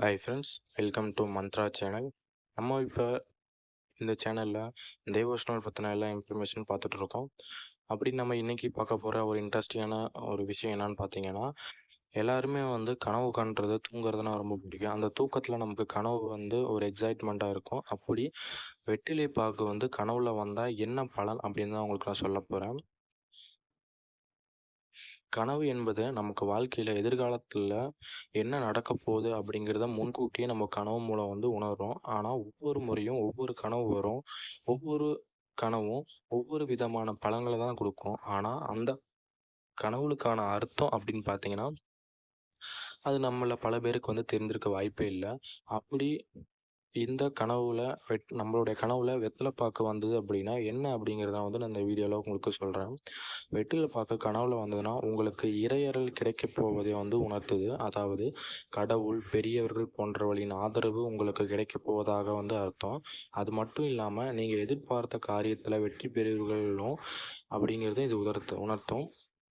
Hi friends welcome to Mantra channel நம்ம இப்போ இந்த சேனலில் தேவோஷ்னல் பற்றின எல்லா இன்ஃபர்மேஷன் பார்த்துட்ருக்கோம் அப்படி நம்ம இன்றைக்கி பார்க்க போகிற ஒரு இன்ட்ரெஸ்டிங்கான ஒரு விஷயம் என்னன்னு பார்த்தீங்கன்னா எல்லாருமே வந்து கனவு காண்றது தூங்குறதுனா ரொம்ப பிடிக்கும். அந்த தூக்கத்தில் நமக்கு கனவு வந்து ஒரு எக்ஸைட்மெண்ட்டாக இருக்கும். அப்படி வெற்றிலை பாக்கு வந்து கனவுல வந்தால் என்ன பலன் அப்படின்னு தான் உங்களுக்கு நான் சொல்ல போகிறேன் கனவு என்பது நமக்கு வாழ்க்கையில் எதிர்காலத்தில் என்ன நடக்க போகுது அப்படிங்கிறத முன்கூட்டியே நம்ம கனவு மூலம் வந்து உணர்றோம். ஆனால் ஒவ்வொரு முறையும் ஒவ்வொரு கனவு வரும். ஒவ்வொரு கனவும் ஒவ்வொரு விதமான பலன்களை தான் கொடுக்கும். ஆனால் அந்த கனவுகளுக்கான அர்த்தம் அப்படின்னு பார்த்தீங்கன்னா அது நம்மள பல பேருக்கு வந்து தெரிஞ்சிருக்க வாய்ப்பே இல்லை. அப்படி இந்த கனவுல வெட் நம்மளுடைய கனவுல வெத்தலை பாக்கு வந்தது அப்படின்னா என்ன அப்படிங்கிறத வந்து நான் இந்த வீடியோவில் உங்களுக்கு சொல்கிறேன் வெற்றிலை பாக்கு கனவுல வந்ததுன்னா உங்களுக்கு இறையறல் கிடைக்க போவதை வந்து உணர்த்துது. அதாவது கடவுள் பெரியவர்கள் போன்றவர்களின் ஆதரவு உங்களுக்கு கிடைக்கப் போவதாக வந்து அர்த்தம். அது மட்டும் இல்லாமல் நீங்கள் எதிர்பார்த்த காரியத்தில் வெற்றி பெறுவீர்களும் அப்படிங்கிறத இது உதர்த்து உணர்த்தும்.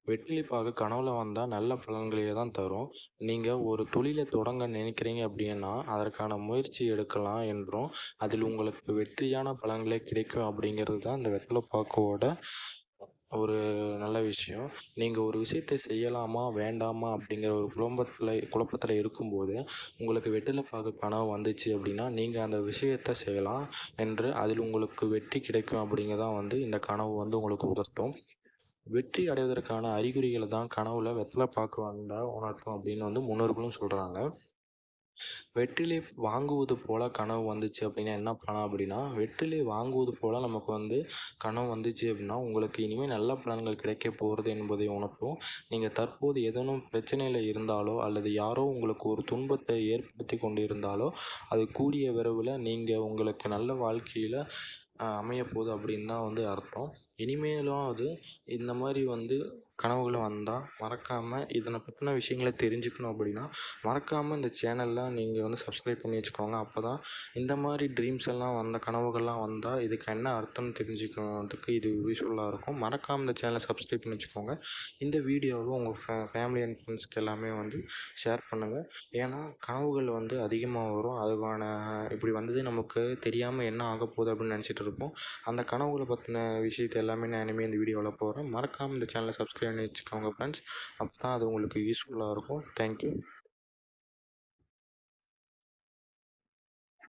வெற்றிலை கனவில் கனவுல வந்தால் நல்ல பலன்களையே தான் தரும். நீங்கள் ஒரு தொழிலை தொடங்க நினைக்கிறீங்க அப்படின்னா அதற்கான முயற்சி எடுக்கலாம் என்றும் அதில் உங்களுக்கு வெற்றியான பலன்களே கிடைக்கும் அப்படிங்கிறது தான் இந்த வெற்றிலப்பாக்கோட ஒரு நல்ல விஷயம். நீங்கள் ஒரு விஷயத்தை செய்யலாமா வேண்டாமா அப்படிங்கிற ஒரு குழப்பத்தில் குழப்பத்தில் இருக்கும்போது உங்களுக்கு வெற்றில பார்க்க கனவு வந்துச்சு அப்படின்னா நீங்கள் அந்த விஷயத்தை செய்யலாம் என்று அதில் உங்களுக்கு வெற்றி கிடைக்கும் அப்படிங்கிறதான் வந்து இந்த கனவு வந்து உங்களுக்கு உதர்த்தும் வெற்றி அடைவதற்கான அறிகுறிகளை தான் கனவுல வெத்தலை பாக்கு வந்தா உணர்த்தும் அப்படின்னு வந்து முன்னோர்களும் சொல்கிறாங்க வெற்றிலை வாங்குவது போல் கனவு வந்துச்சு அப்படின்னா என்ன பண்ணலாம் அப்படின்னா வெற்றிலை வாங்குவது போல் நமக்கு வந்து கனவு வந்துச்சு அப்படின்னா உங்களுக்கு இனிமேல் நல்ல பலன்கள் கிடைக்க போகிறது என்பதை உணர்த்தும். நீங்கள் தற்போது ஏதேனும் பிரச்சனையில் இருந்தாலோ அல்லது யாரோ உங்களுக்கு ஒரு துன்பத்தை ஏற்படுத்தி கொண்டு இருந்தாலோ அது கூடிய விரைவில் நீங்கள் உங்களுக்கு நல்ல வாழ்க்கையில் அமையப்போகுது அப்படின்னு தான் வந்து அர்த்தம். இனிமேலும் அது இந்த மாதிரி வந்து கனவுகள் வந்தால் மறக்காமல் இதனை பற்றின விஷயங்களை தெரிஞ்சுக்கணும் அப்படின்னா மறக்காமல் இந்த சேனல்லாம் நீங்கள் வந்து சப்ஸ்கிரைப் பண்ணி வச்சுக்கோங்க. அப்போ தான் இந்த மாதிரி ட்ரீம்ஸ் எல்லாம் வந்த கனவுகள்லாம் வந்தால் இதுக்கு என்ன அர்த்தம்னு தெரிஞ்சுக்கிறதுக்கு இது யூஸ்ஃபுல்லாக இருக்கும். மறக்காமல் இந்த சேனலை சப்ஸ்கிரைப் பண்ணி வச்சுக்கோங்க. இந்த வீடியோவை உங்கள் ஃபே ஃபேமிலி அண்ட் ஃப்ரெண்ட்ஸ்க்கு எல்லாமே வந்து ஷேர் பண்ணுங்கள் ஏன்னா கனவுகள் வந்து அதிகமாக வரும். அதுக்கான இப்படி வந்தது நமக்கு தெரியாமல் என்ன ஆக போகுது அப்படின்னு நினச்சிட்டு இருக்கும் அந்த கனவுகளை பற்றின விஷயத்தை எல்லாமே நான் இனிமேல் இந்த வீடியோவில் போடுறேன். மறக்காமல் இந்த சேனலை சப்ஸ்கிரைப் பண்ணி வச்சுக்கோங்க ஃப்ரெண்ட்ஸ் அப்போ தான் அது உங்களுக்கு யூஸ்ஃபுல்லாக இருக்கும். தேங்க்யூ